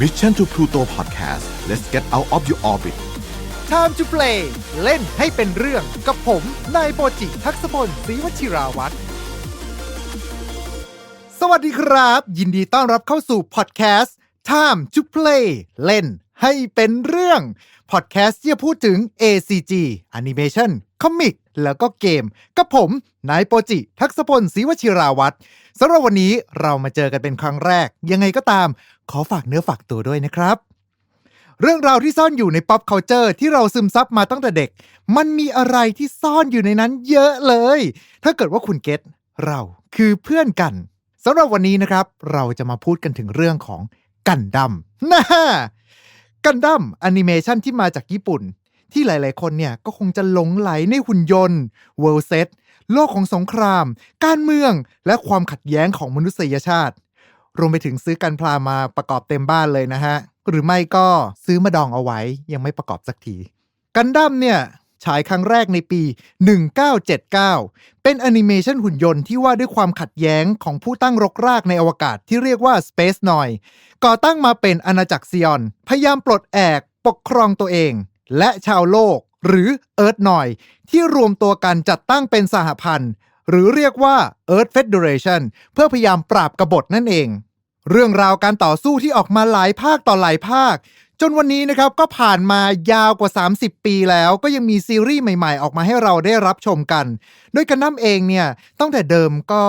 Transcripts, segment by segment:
Mission to Pluto Podcast let's get out of your orbit Time to play เล่นให้เป็นเรื่องกับผมนายโปจิทักษพลศรีวชิราวัตรสวัสดีครับ ยินดีต้อนรับเข้าสู่พอดแคสต์ Time to play เล่นให้เป็นเรื่องพอดแคสต์ที่จะพูดถึง ACG Animation Comic แล้วก็เกม กับผมนายโปจิ ทักษพลศรีวชิราวัตรสำหรับวันนี้เรามาเจอกันเป็นครั้งแรก ยังไงก็ตาม ขอฝากเนื้อฝากตัวด้วยนะครับ เรื่องราวที่ซ่อนอยู่ใน pop culture ที่เราซึมซับมาตั้งแต่เด็ก มันมีอะไรที่ซ่อนอยู่ในนั้นเยอะเลย ถ้าเกิดว่าคุณเก็ตเราคือเพื่อนกันสำหรับวันนี้นะครับ เราจะมาพูดกันถึงเรื่องของกันดั้มนะกันดั้มแอนิเมชันที่มาจากญี่ปุ่น ที่หลายๆ คนเนี่ยก็คงจะหลงไหลในหุ่นยนต์เวิลด์เซตโลกของสงคราม การเมืองและความขัดแย้งของมนุษยชาติ รวมไปถึงซื้อกันพลามาประกอบเต็มบ้านเลยนะฮะ หรือไม่ก็ซื้อมาดองเอาไว้ยังไม่ประกอบสักที กันดั้มเนี่ยฉายครั้งแรกในปี 1979 เป็นแอนิเมชันหุ่นยนต์ที่ว่าด้วยความขัดแย้งของผู้ตั้งรกรากในอวกาศที่เรียกว่า Space n o i ก่อตั้งมาเป็นอาณาจักรซิออน พยายามปลดแอกปกครองตัวเอง และชาวโลก หรือเอิร์ธนอยที่รวมตัวกันจัดตั้งเป็นสหพันธ์ หรือเรียกว่า Earth Federation เพื่อพยายามปราบกบฏนั่นเอง เรื่องราวการต่อสู้ที่ออกมาหลายภาคต่อหลายภาค จนวันนี้นะครับก็ผ่านมายาวกว่า 30 ปีแล้ว ก็ยังมีซีรีส์ใหม่ๆ ออกมาให้เราได้รับชมกัน โดยกันน้ำเองเนี่ยตั้งแต่เดิมก็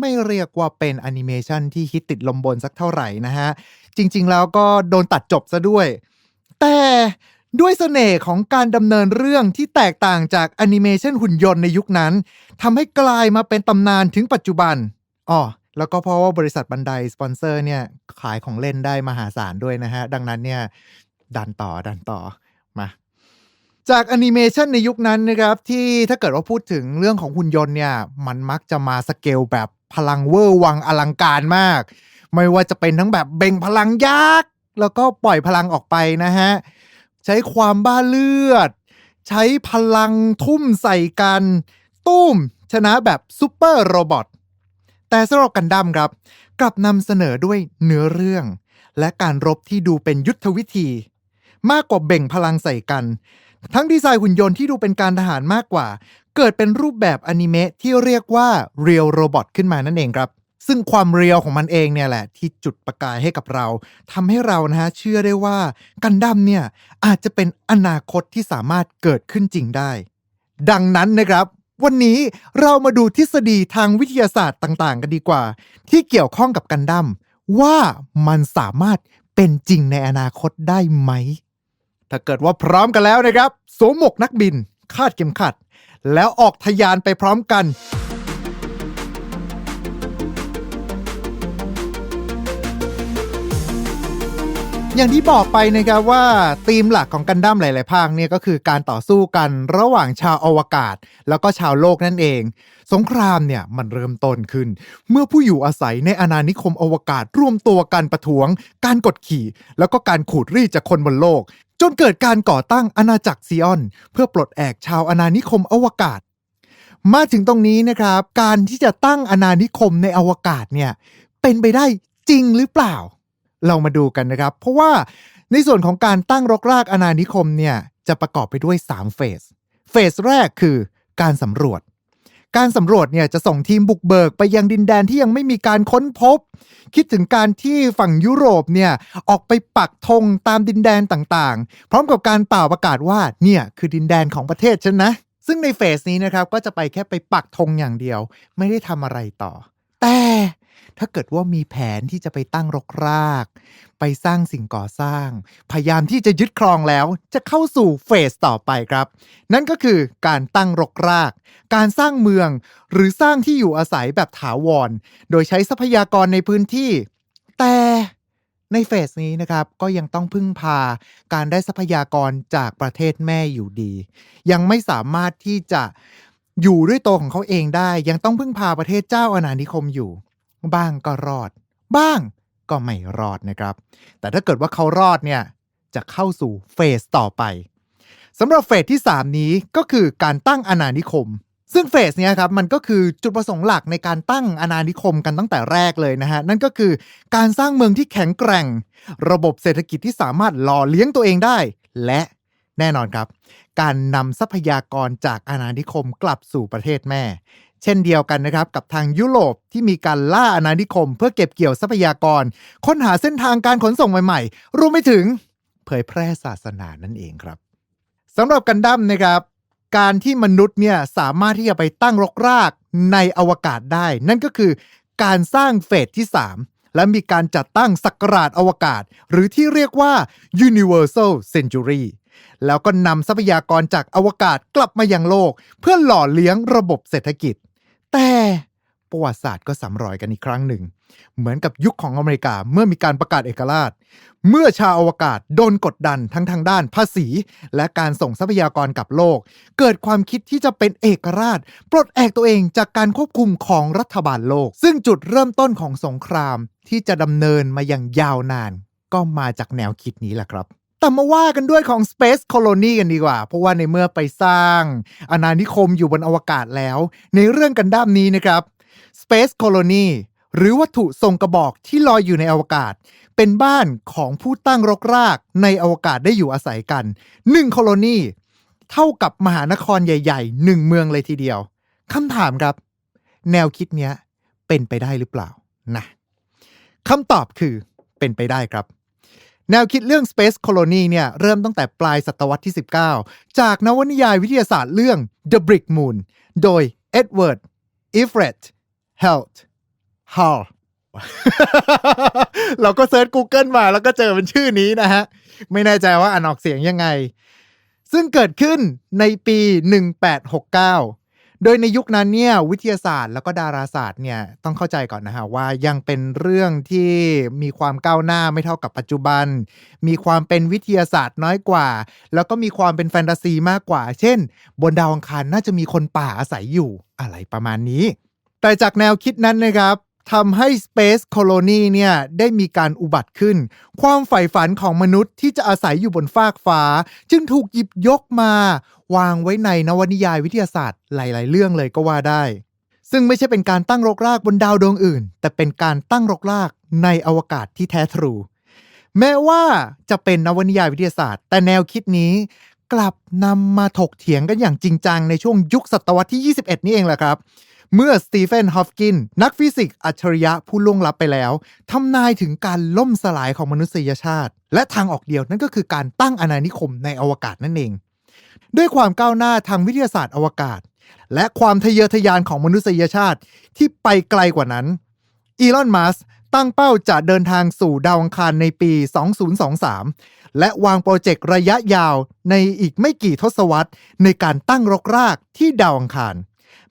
ไม่เรียกว่าเป็นแอนิเมชันที่ฮิตติดลมบนสักเท่าไหร่นะฮะ จริงๆแล้วก็โดนตัดจบซะด้วย แต่ด้วยเสน่ห์ของการดำเนินเรื่องที่แตกต่างจากแอนิเมชันหุ่นยนต์ในยุคนั้นทำให้กลายมาเป็นตำนานถึงปัจจุบันอ๋อ แล้วก็เพราะว่าบริษัทบันไดสปอนเซอร์เนี่ยขายของเล่นได้มหาศาลด้วยนะฮะ ดังนั้นเนี่ย ดันต่อดันต่อมาจากแอนิเมชันในยุคนั้นนะครับ ที่ถ้าเกิดว่าพูดถึงเรื่องของหุ่นยนต์เนี่ย มันมักจะมาสเกลแบบพลังเวอร์วังอลังการมาก ไม่ว่าจะเป็นทั้งแบบเบ่งพลังยักษ์แล้วก็ปล่อยพลังออกไปนะฮะ ใช้ความบ้าเลือด ใช้พลังทุ่มใส่กัน ตุ้ม ชนะแบบซูเปอร์โรบอท แต่สำหรับกันดั้มครับ กลับนำเสนอด้วยเนื้อเรื่อง และการรบที่ดูเป็นยุทธวิธี มากกว่าเบ่งพลังใส่กัน ทั้งดีไซน์หุ่นยนต์ที่ดูเป็นการทหารมากกว่า เกิดเป็นรูปแบบอนิเมะที่เรียกว่าเรียลโรบอทขึ้นมานั่นเองครับซึ่งความเรียลของมันเองเนี่ยแหละ ที่จุดประกายให้กับเราทำให้เรานะฮะเชื่อได้ว่ากันดั้มเนี่ยอาจจะเป็นอนาคตที่สามารถเกิดขึ้นจริงได้ ดังนั้นนะครับ วันนี้เรามาดูทฤษฎีทางวิทยาศาสตร์ต่าง ๆ กันดีกว่า ที่เกี่ยวข้องกับกันดั้มว่ามันสามารถเป็นจริงในอนาคตได้ไหม ถ้าเกิดว่าพร้อมกันแล้วนะครับสวมหมวกนักบิน คาดเข็มขัด แล้วออกทะยานไปพร้อมกัน อย่างที่บอกไปนะครับว่าธีมหลักของกันดั้มหลาย ๆ ภาคเนี่ยก็คือการต่อสู้กันระหว่างชาวอวกาศ แล้วก็ชาวโลกนั่นเอง สงครามเนี่ยมันเริ่มต้นขึ้น เมื่อผู้อยู่อาศัยในอาณานิคมอวกาศร่วมตัวกันประท้วง การกดขี่ แล้วก็การขูดรีดจากคนบนโลก จนเกิดการก่อตั้งอาณาจักรซีออน เพื่อปลดแอกชาวอาณานิคมอวกาศมาถึงตรงนี้นะครับ การที่จะตั้งอาณานิคมในอวกาศเนี่ยเป็นไปได้จริงหรือเปล่า เรามาดูกันนะครับ เพราะว่าในส่วนของการตั้งรกรากอาณานิคมเนี่ยจะประกอบไปด้วย 3 เฟส เฟสแรกคือการสำรวจ การสำรวจเนี่ยจะส่งทีมบุกเบิกไปยังดินแดนที่ยังไม่มีการค้นพบ คิดถึงการที่ฝั่งยุโรปเนี่ยออกไปปักธงตามดินแดนต่างๆ พร้อมกับการเป่าประกาศว่าเนี่ยคือดินแดนของประเทศฉันนะ ซึ่งในเฟสนี้นะครับก็จะไปแค่ไปปักธงอย่างเดียว ไม่ได้ทำอะไรต่อ แต่ ถ้าเกิดว่ามีแผนที่จะไปตั้งรกราก ไปสร้างสิ่งก่อสร้าง พยายามที่จะยึดครองแล้ว จะเข้าสู่เฟสต่อไปครับ นั่นก็คือการตั้งรกราก การสร้างเมือง หรือสร้างที่อยู่อาศัยแบบถาวร โดยใช้ทรัพยากรในพื้นที่ แต่ในเฟสนี้นะครับก็ยังต้องพึ่งพาการได้ทรัพยากรจากประเทศแม่อยู่ดี ยังไม่สามารถที่จะอยู่ด้วยตัวของเขาเองได้ ยังต้องพึ่งพาประเทศเจ้าอาณานิคมอยู่ บ้างก็รอด บ้างก็ไม่รอดนะครับ แต่ถ้าเกิดว่าเขารอดเนี่ยจะเข้าสู่เฟสต่อไปสำหรับเฟสที่ 3 นี้ก็คือการตั้งอาณานิคม ซึ่งเฟสเนี้ยครับมันก็คือจุดประสงค์หลักในการตั้งอาณานิคมกันตั้งแต่แรกเลยนะฮะ นั่นก็คือการสร้างเมืองที่แข็งแกร่ง ระบบเศรษฐกิจที่สามารถหล่อเลี้ยงตัวเองได้ และแน่นอนครับ การนำทรัพยากรจากอาณานิคมกลับสู่ประเทศแม่ เช่นเดียวกันนะครับกับทางยุโรปที่มีการล่าอาณานิคม เพื่อเก็บเกี่ยวทรัพยากร ค้นหาเส้นทางการขนส่งใหม่ๆรวมไปถึงเผยแพร่ศาสนานั่นเองครับสำหรับกันดั้มนะครับ การที่มนุษย์เนี่ยสามารถที่จะไปตั้งรกรากในอวกาศได้ นั่นก็คือการสร้างเฟสที่ 3 และมีการจัดตั้งสักราชอวกาศ หรือที่เรียกว่า Universal Century แล้วก็นำทรัพยากรจากอวกาศกลับมายังโลก เพื่อหล่อเลี้ยงระบบเศรษฐกิจ แต่ประวัติศาสตร์ก็สำรอยกันอีกครั้งหนึ่ง เหมือนกับยุคของอเมริกาเมื่อมีการประกาศเอกราช เมื่อชาวอวกาศโดนกดดันทั้งทางด้านภาษี และการส่งทรัพยากรกลับโลก เกิดความคิดที่จะเป็นเอกราช ปลดแอกตัวเองจากการควบคุมของรัฐบาลโลก ซึ่งจุดเริ่มต้นของสงครามที่จะดำเนินมาอย่างยาวนาน ก็มาจากแนวคิดนี้แหละครับ แต่มาว่ากันด้วยของ Space Colony กันดีกว่า เพราะว่าในเมื่อไปสร้างอาณานิคมอยู่บนอวกาศแล้ว ในเรื่องกันด้ามนี้นะครับ Space Colony หรือวัตถุทรงกระบอกที่ลอยอยู่ในอวกาศ เป็นบ้านของผู้ตั้งรกรากในอวกาศได้อยู่อาศัยกัน1 colony เท่ากับมหานครใหญ่ๆหนึ่งเมืองเลยทีเดียวคำถามครับ แนวคิดเนี้ยเป็นไปได้หรือเปล่านะคำตอบคือเป็นไปได้ครับ แนวคิดเรื่อง Space Colony เนี่ยเริ่มตั้งแต่ปลายศตวรรษที่ 19 จากนวนิยายวิทยาศาสตร์เรื่อง The Brick Moon โดย Edward Everett Held Hall เราก็เซิร์ช Google มาแล้วก็เจอเป็นชื่อนี้นะฮะ ไม่แน่ใจว่าอ่านออกเสียงยังไง ซึ่งเกิดขึ้นในปี 1869 โดยในยุคนั้นเนี่ยวิทยาศาสตร์แล้วก็ดาราศาสตร์เนี่ยต้องเข้าใจก่อนนะฮะว่ายังเป็นเรื่องที่มีความก้าวหน้าไม่เท่ากับปัจจุบัน มีความเป็นวิทยาศาสตร์น้อยกว่า แล้วก็มีความเป็นแฟนตาซีมากกว่า เช่น บนดาวอังคารน่าจะมีคนป่าอาศัยอยู่อะไรประมาณนี้ แต่จากแนวคิดนั้นนะครับ ทำให้ Space Colony เนี่ยได้มีการอุบัติขึ้น ความใฝ่ฝันของมนุษย์ที่จะอาศัยอยู่บนฟากฟ้า จึงถูกหยิบยกมา วางไว้ในนวนิยายวิทยาศาสตร์หลาย ๆ เรื่องเลยก็ว่าได้ ซึ่งไม่ใช่เป็นการตั้งรกรากบนดาวดวงอื่น แต่เป็นการตั้งรกรากในอวกาศที่แท้ทรู แม้ว่าจะเป็นนวนิยายวิทยาศาสตร์ แต่แนวคิดนี้กลับนำมาถกเถียงกันอย่างจริงจังในช่วงยุคศตวรรษที่ 21 นี่เองแหละครับ เมื่อสตีเฟนฮอฟกิน นักฟิสิกส์อัจฉริยะผู้ล่วงลับไปแล้วทำนายถึงการล่มสลายของมนุษยชาติ และทางออกเดียวนั่นก็คือการตั้งอาณานิคมในอวกาศนั่นเอง ด้วยความก้าวหน้าทางวิทยาศาสตร์อวกาศ และความทะเยอทะยานของมนุษยชาติที่ไปไกลกว่านั้นอีลอนมัสก์ตั้งเป้าจะเดินทางสู่ดาวอังคารในปี 2023 และวางโปรเจกต์ระยะยาวในอีกไม่กี่ทศวรรษในการตั้งรกรากที่ดาวอังคาร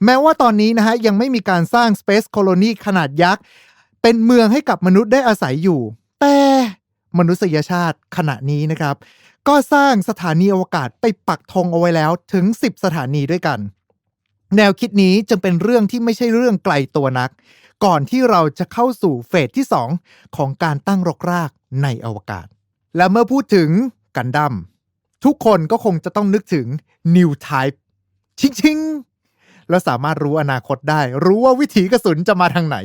แม้ว่าตอนนี้นะฮะยังไม่มีการสร้าง Space Colony ขนาดยักษ์ เป็นเมืองให้กับมนุษย์ได้อาศัยอยู่ แต่มนุษยชาติขณะนี้นะครับ ก็สร้างสถานีอวกาศไปปักธงเอาไว้แล้วถึง 10 สถานีด้วยกัน แนวคิดนี้จึงเป็นเรื่องที่ไม่ใช่เรื่องไกลตัวนัก ก่อนที่เราจะเข้าสู่เฟสที่ 2 ของการตั้งรกรากในอวกาศ และเมื่อพูดถึงกันดั้มทุกคนก็คงจะต้องนึกถึง New Type ชิงชิงๆ แล้วสามารถรู้อนาคตได้ รู้ว่าวิถีกระสุนจะมาทางไหน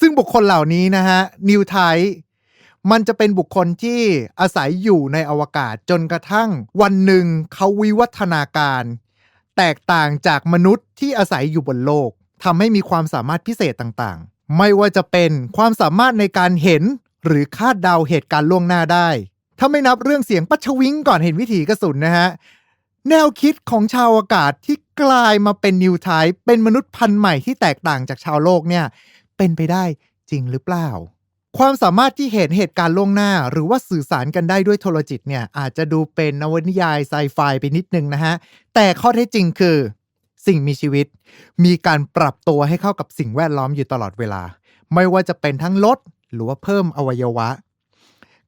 ซึ่งบุคคลเหล่านี้นะฮะ New Type มันจะเป็นบุคคลที่อาศัยอยู่ในอวกาศจนกระทั่งวันหนึ่งเขาวิวัฒนาการ แตกต่างจากมนุษย์ที่อาศัยอยู่บนโลกทำให้มีความสามารถพิเศษต่างๆ ไม่ว่าจะเป็นความสามารถในการเห็นหรือคาดเดาเหตุการณ์ล่วงหน้าได้ ถ้าไม่นับเรื่องเสียงปัชวิงก่อนเห็นวิถีกระสุนนะฮะ แนวคิดของชาวอากาศที่กลายมาเป็นนิวไทป์เป็นมนุษย์พันธุ์ใหม่ที่แตกต่างจากชาวโลกเนี่ย เป็นไปได้จริงหรือเปล่า ความสามารถที่เห็นเหตุการณ์ล่วงหน้า หรือว่าสื่อสารกันได้ด้วยโทรจิตเนี่ยอาจจะดูเป็นนวนิยายไซไฟไปนิดนึงนะฮะ แต่ข้อเท็จจริงคือ สิ่งมีชีวิต มีการปรับตัวให้เข้ากับสิ่งแวดล้อมอยู่ตลอดเวลา ไม่ว่าจะเป็นทั้งลดหรือว่าเพิ่มอวัยวะ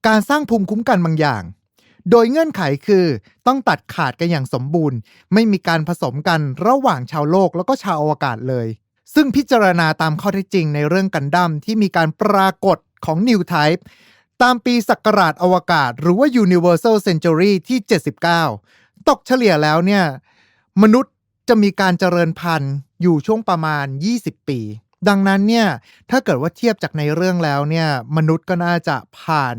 การสร้างภูมิคุ้มกันบางอย่าง โดยเงื่อนไขคือต้องตัดขาดกันอย่างสมบูรณ์ ไม่มีการผสมกันระหว่างชาวโลกแล้วก็ชาวอวกาศเลย ซึ่งพิจารณาตามข้อเท็จจริงในเรื่องกันดั้มที่มีการปรากฏของ New Type ตามปีศักราชอวกาศ หรือว่า Universal Century ที่ 79 ตกเฉลี่ยแล้วเนี่ย มนุษย์จะมีการเจริญพันธุ์อยู่ช่วงประมาณ 20 ปี ดังนั้นเนี่ยถ้าเกิดว่าเทียบจากในเรื่องแล้วเนี่ยมนุษย์ก็น่าจะผ่าน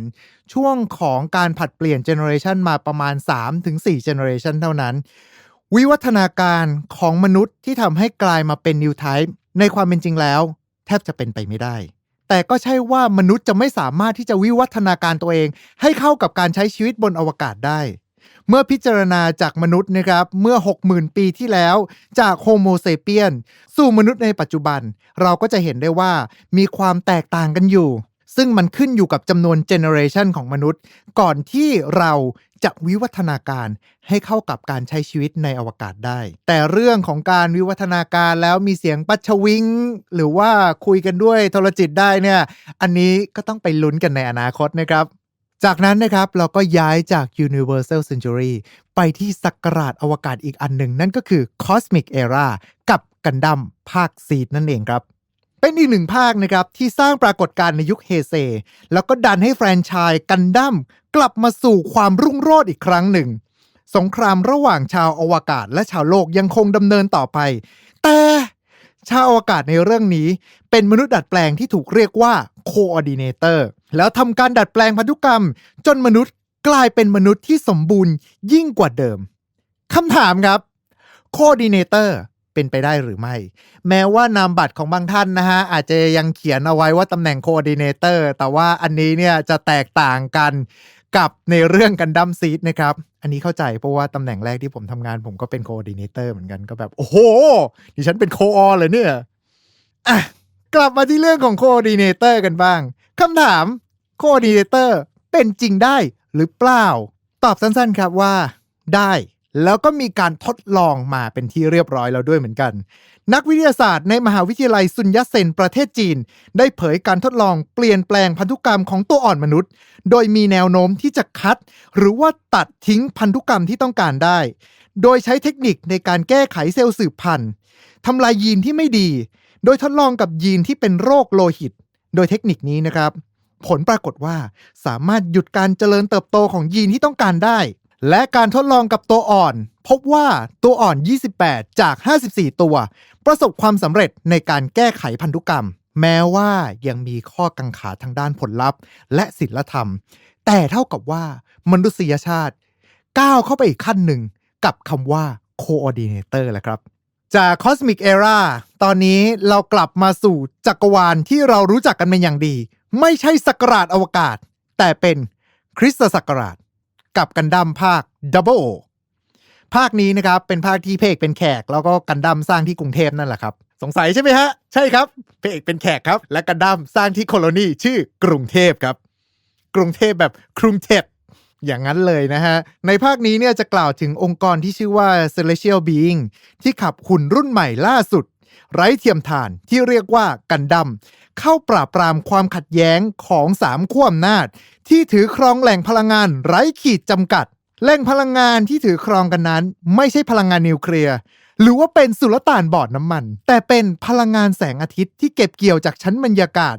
ช่วงของการผัดเปลี่ยนเจเนอเรชันมาประมาณ 3-4เจเนอเรชันเท่านั้น วิวัฒนาการของมนุษย์ที่ทำให้กลายมาเป็นนิวไทป์ในความเป็นจริงแล้ว แทบจะเป็นไปไม่ได้ แต่ก็ใช่ว่ามนุษย์จะไม่สามารถที่จะวิวัฒนาการตัวเอง ให้เข้ากับการใช้ชีวิตบนอวกาศได้ เมื่อพิจารณาจากมนุษย์นะครับเมื่อ 60,000 ปีที่แล้ว จากโฮโมเซเปียนสู่มนุษย์ในปัจจุบัน เราก็จะเห็นได้ว่ามีความแตกต่างกันอยู่ ซึ่งมันขึ้นอยู่กับจำนวนเจเนอเรชันของมนุษย์ ก่อนที่เราจะวิวัฒนาการให้เข้ากับการใช้ชีวิตในอวกาศได้ แต่เรื่องของการวิวัฒนาการแล้วมีเสียงปัชวิง หรือว่าคุยกันด้วยโทรจิตได้เนี่ย อันนี้ก็ต้องไปลุ้นกันในอนาคตนะครับ จากนั้นนะครับเราก็ย้ายจาก Universal Century ไปที่สักราชอวกาศอีกอันหนึ่ง นั่นก็คือ Cosmic Era กับกันดั้มภาคซีดนั่นเองครับ เป็นอีกหนึ่งภาคนะครับที่สร้างปรากฏการณ์ในยุคเฮเซ แล้วก็ดันให้แฟรนไชส์กันดั้มกลับมาสู่ความรุ่งโรจน์อีกครั้งหนึ่ง สงครามระหว่างชาวอวกาศและชาวโลกยังคงดำเนินต่อไป แต่ชาวอวกาศในเรื่องนี้ เป็นมนุษย์ดัดแปลงที่ถูกเรียกว่า Coordinator แล้วทำการดัดแปลงพันธุกรรม จนมนุษย์กลายเป็นมนุษย์ที่สมบูรณ์ยิ่งกว่าเดิมคำถามครับ Coordinator เป็นไปได้หรือไม่ แม้ว่านามบัตรของบางท่านนะฮะ อาจจะยังเขียนเอาไว้ว่าตำแหน่ง Coordinator แต่ว่าอันนี้เนี่ยจะแตกต่างกันกับในเรื่องกันดั้มซีดนะครับ อันนี้เข้าใจเพราะว่าตำแหน่งแรกที่ผมทำงานผมก็เป็น Coordinator เหมือนกันก็แบบ โอ้โห ดิฉันเป็น Co อเลยเนี่ยอะกลับมาที่เรื่องของ Coordinator กันบ้างคำถาม Coordinator เป็นจริงได้หรือเปล่า ตอบสั้นๆครับว่า ได้ แล้วก็มีการทดลองมาเป็นที่เรียบร้อยแล้วด้วยเหมือนกัน นักวิทยาศาสตร์ในมหาวิทยาลัยซุนยัตเซนประเทศจีน ได้เผยการทดลองเปลี่ยนแปลงพันธุกรรมของตัวอ่อนมนุษย์ โดยมีแนวโน้มที่จะคัด หรือว่าตัดทิ้งพันธุกรรมที่ต้องการได้ โดยใช้เทคนิคในการแก้ไขเซลล์สืบพันธุ์ทำลายยีนที่ไม่ดี โดยทดลองกับยีนที่เป็นโรคโลหิต โดยเทคนิคนี้นะครับ ผลปรากฏว่าสามารถหยุดการเจริญเติบโตของยีนที่ต้องการได้ และการทดลองกับตัวอ่อน พบว่าตัวอ่อน 28 จาก 54 ตัว ประสบความสำเร็จในการแก้ไขพันธุกรรม แม้ว่ายังมีข้อกังขาทางด้านผลลัพธ์ และศิลธรรม แต่เท่ากับว่ามนุษยชาติก้าวเข้าไปอีกขั้นหนึ่งกับคำว่า coordinator แหละครับ จาก Cosmic Era ตอนนี้เรากลับมาสู่จักรวาลที่เรารู้จักกันเป็นอย่างดี ไม่ใช่สักราชอวกาศ แต่เป็นคริสตศักราช กับกันดั้มภาค Double O ภาคนี้นะครับเป็นภาคที่เพกเป็นแขก แล้วก็กันดั้มสร้างที่กรุงเทพนั่นแหละครับ สงสัยใช่ไหมฮะ ใช่ครับเพกเป็นแขกครับ และกันดั้มสร้างที่โคโลนีชื่อกรุงเทพครับ กรุงเทพแบบกรุงเทพอย่างนั้นเลยนะฮะ ในภาคนี้เนี่ยจะกล่าวถึงองค์กรที่ชื่อว่า Celestial Being ที่ขับหุ่นรุ่นใหม่ล่าสุด ไร้เทียมทานที่เรียกว่ากันดั้ม เข้าปราบปรามความขัดแย้งของสามขั้วอำนาจ ที่ถือครองแหล่งพลังงานไร้ขีดจำกัด แหล่งพลังงานที่ถือครองกันนั้น ไม่ใช่พลังงานนิวเคลียร์หรือว่าเป็นสุลต่านบอดน้ำมัน แต่เป็นพลังงานแสงอาทิตย์ที่เก็บเกี่ยวจากชั้นบรรยากาศ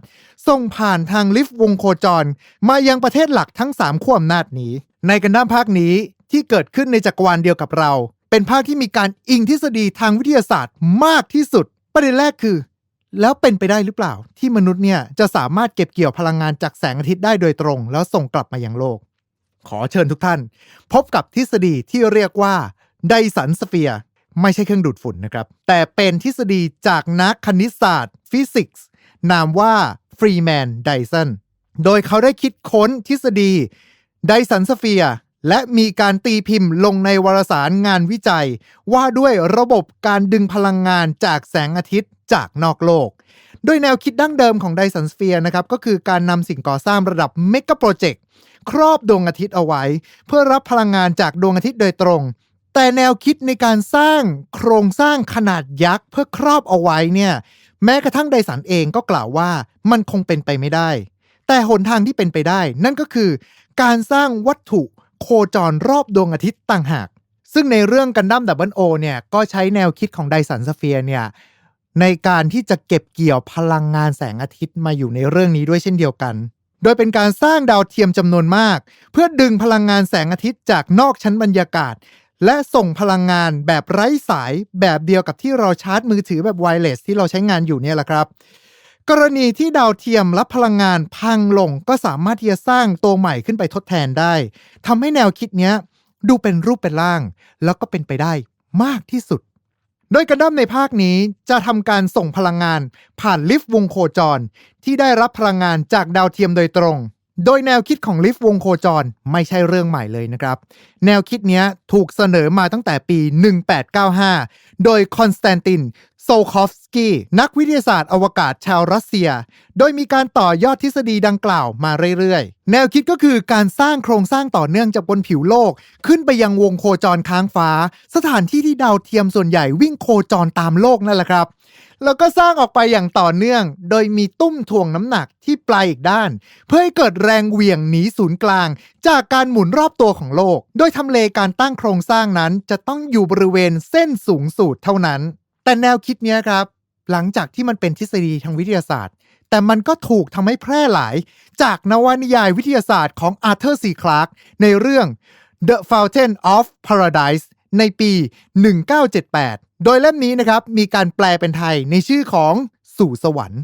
ส่งผ่านทางลิฟต์วงโคจร มายังประเทศหลักทั้ง 3ขั้วอำนาจนี้ ในกันด้ามภาคนี้ที่เกิดขึ้นในจักรวาลเดียวกับเรา เป็นภาคที่มีการอิงทฤษฎีทางวิทยาศาสตร์มากที่สุด ประเด็นแรกคือ แล้วเป็นไปได้หรือเปล่า ที่มนุษย์เนี่ยจะสามารถเก็บเกี่ยวพลังงานจากแสงอาทิตย์ได้โดยตรง แล้วส่งกลับมายังโลก ขอเชิญทุกท่าน พบกับทฤษฎีที่เรียกว่าไดสันสเฟียร์ไม่ใช่เครื่องดูดฝุ่นนะครับ แต่เป็นทฤษฎีจากนักคณิตศาสตร์ ฟิสิกส์ นามว่าฟรีแมนไดสันโดยเขาได้คิดค้นทฤษฎีไดสันสเฟียร์ และมีการตีพิมพ์ลงในวารสารงานวิจัย ว่าด้วยระบบการดึงพลังงานจากแสงอาทิตย์จากนอกโลก โดยแนวคิดดั้งเดิมของไดสันสเฟียร์นะครับก็คือการนำสิ่งก่อสร้างระดับเมกะโปรเจกต์ครอบดวงอาทิตย์เอาไว้ เพื่อรับพลังงานจากดวงอาทิตย์โดยตรง แต่แนวคิดในการสร้างโครงสร้างขนาดยักษ์เพื่อครอบเอาไว้เนี่ยแม้กระทั่งไดสันเองก็กล่าวว่ามันคงเป็นไปไม่ได้ แต่หนทางที่เป็นไปได้ นั่นก็คือการสร้างวัตถุ โคจรรอบดวงอาทิตย์ต่างหาก ซึ่งในเรื่องกันดั้มดับเบิลโอเนี่ยก็ใช้แนวคิดของไดสันสเฟียร์เนี่ยในการที่จะเก็บเกี่ยวพลังงานแสงอาทิตย์มาอยู่ในเรื่องนี้ด้วยเช่นเดียวกัน โดยเป็นการสร้างดาวเทียมจำนวนมาก เพื่อดึงพลังงานแสงอาทิตย์จากนอกชั้นบรรยากาศ และส่งพลังงานแบบไร้สายแบบเดียวกับที่เราชาร์จมือถือแบบไวเลสที่เราใช้งานอยู่เนี่ยแหละครับ กรณีที่ดาวเทียมรับพลังงานพังลงก็สามารถที่จะสร้างตัวใหม่ขึ้นไปทดแทนได้ทำให้แนวคิดเนี้ยดูเป็นรูปเป็นร่าง แล้วก็เป็นไปได้มากที่สุด โดยกันดั้มในภาคนี้จะทำการส่งพลังงานผ่านลิฟต์วงโคจร ที่ได้รับพลังงานจากดาวเทียมโดยตรง โดยแนวคิดของลิฟต์วงโคจรไม่ใช่เรื่องใหม่เลยนะครับ แนวคิดนี้ถูกเสนอมาตั้งแต่ปี 1895 โดยคอนสแตนตินโซคอฟสกี้นักวิทยาศาสตร์อวกาศชาวรัสเซีย โดยมีการต่อยอดทฤษฎีดังกล่าวมาเรื่อยๆ แนวคิดก็คือการสร้างโครงสร้างต่อเนื่องจากบนผิวโลก ขึ้นไปยังวงโคจรค้างฟ้า สถานที่ที่ดาวเทียมส่วนใหญ่วิ่งโคจรตามโลกนั่นแหละครับ แล้วก็สร้างออกไปอย่างต่อเนื่อง โดยมีตุ้มถ่วงน้ำหนักที่ปลายอีกด้าน เพื่อให้เกิดแรงเหวี่ยงหนีศูนย์กลาง จากการหมุนรอบตัวของโลก โดยทำเลการตั้งโครงสร้างนั้น จะต้องอยู่บริเวณเส้นสูงสุดเท่านั้น แต่แนวคิดนี้ครับ หลังจากที่มันเป็นทฤษฎีทางวิทยาศาสตร์ แต่มันก็ถูกทำให้แพร่หลาย จากนวนิยายวิทยาศาสตร์ของอาร์เธอร์ซีคลาร์กในเรื่อง The Fountain of Paradise ในปี 1978 โดยเล่มนี้นะครับมีการแปลเป็นไทยในชื่อของสู่สวรรค์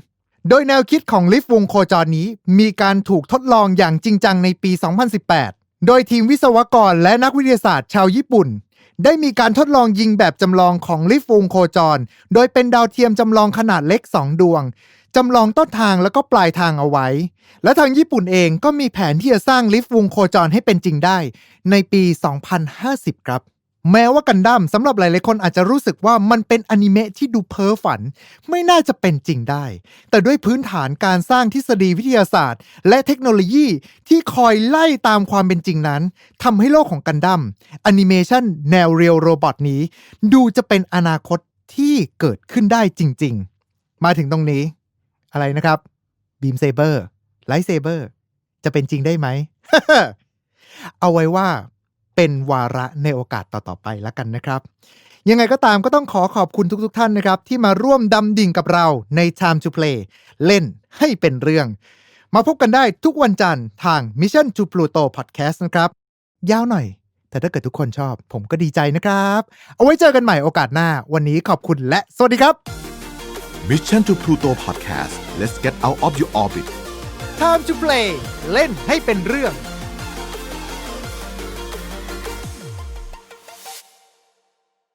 โดยแนวคิดของลิฟต์วงโคจรนี้ มีการถูกทดลองอย่างจริงจังในปี 2018 โดยทีมวิศวกรและนักวิทยาศาสตร์ชาวญี่ปุ่น ได้มีการทดลองยิงแบบจำลองของลิฟต์วงโคจร โดยเป็นดาวเทียมจำลองขนาดเล็ก 2 ดวงจำลองต้นทางแล้วก็ปลายทางเอาไว้ และทางญี่ปุ่นเองก็มีแผนที่จะสร้างลิฟต์วงโคจรให้เป็นจริงได้ ในปี 2050 ครับ แม้ว่ากันดั้มสำหรับหลายๆคนอาจจะรู้สึกว่ามันเป็นอนิเมะที่ดูเพ้อฝัน ไม่น่าจะเป็นจริงได้ แต่ด้วยพื้นฐานการสร้างทฤษฎีวิทยาศาสตร์ และเทคโนโลยีที่คอยไล่ตามความเป็นจริงนั้นทำให้โลกของกันดั้มแอนิเมชันแนวเรียลโรบอทนี้ ดูจะเป็นอนาคตที่เกิดขึ้นได้จริง ๆ มาถึงตรงนี้ อะไรนะครับบีมเซเบอร์ไลท์เซเบอร์จะเป็นจริงได้ไหมเอาไว้ว่า เป็นวาระในโอกาสต่อๆไปแล้วกันนะครับ ยังไงก็ตามก็ต้องขอขอบคุณทุกๆท่านนะครับ ที่มาร่วมดำดิ่งกับเราใน Time to Play เล่นให้เป็นเรื่อง มาพบกันได้ทุกวันจันทร์ทาง Mission to Pluto Podcast นะครับ ยาวหน่อย แต่ถ้าเกิดทุกคนชอบ ผมก็ดีใจนะครับ เอาไว้เจอกันใหม่โอกาสหน้า วันนี้ขอบคุณและสวัสดีครับ Mission to Pluto Podcast let's get out of your orbit Time to Play เล่นให้เป็นเรื่อง